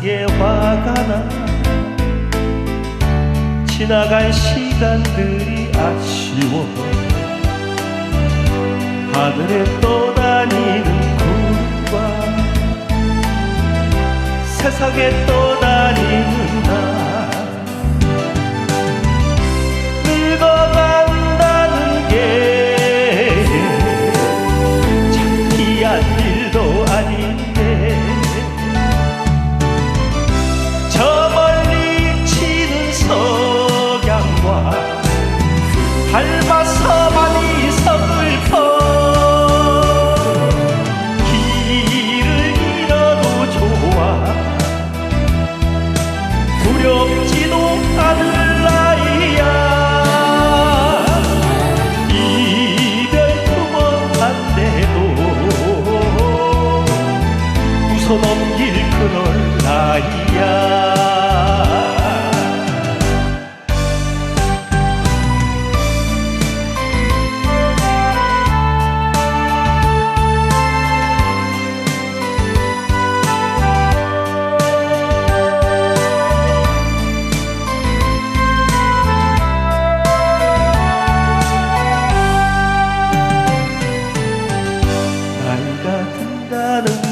게 화가 나. 지나간 시간들이 아쉬워. 하늘에 떠다니는 구름 세상에 떠 넘길 그럴 나이야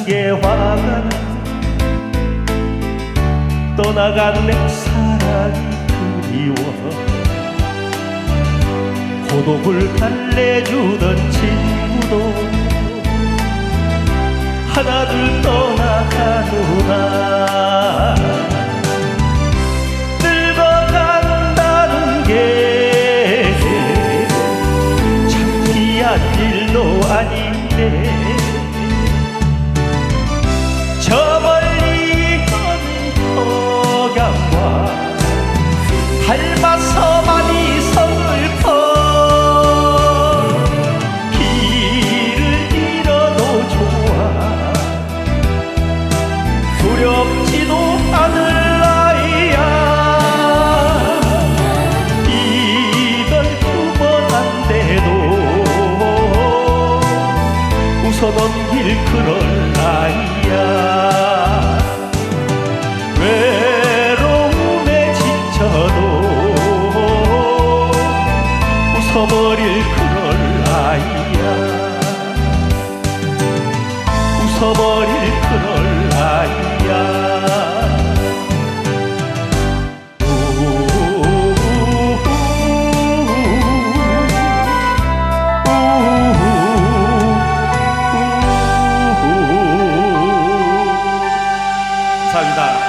든다는 게 화가 나. 떠나간 내 사랑이 그리워 고독을 달래주던 친구도 하나둘 떠나가누나. 늙어간다는 게 창피한 일도 아닌데 웃어 넘길 그럴 나이야. 외로움에 지쳐도 웃어버릴 그럴 나이야. 웃어버릴 그럴 감사합니다.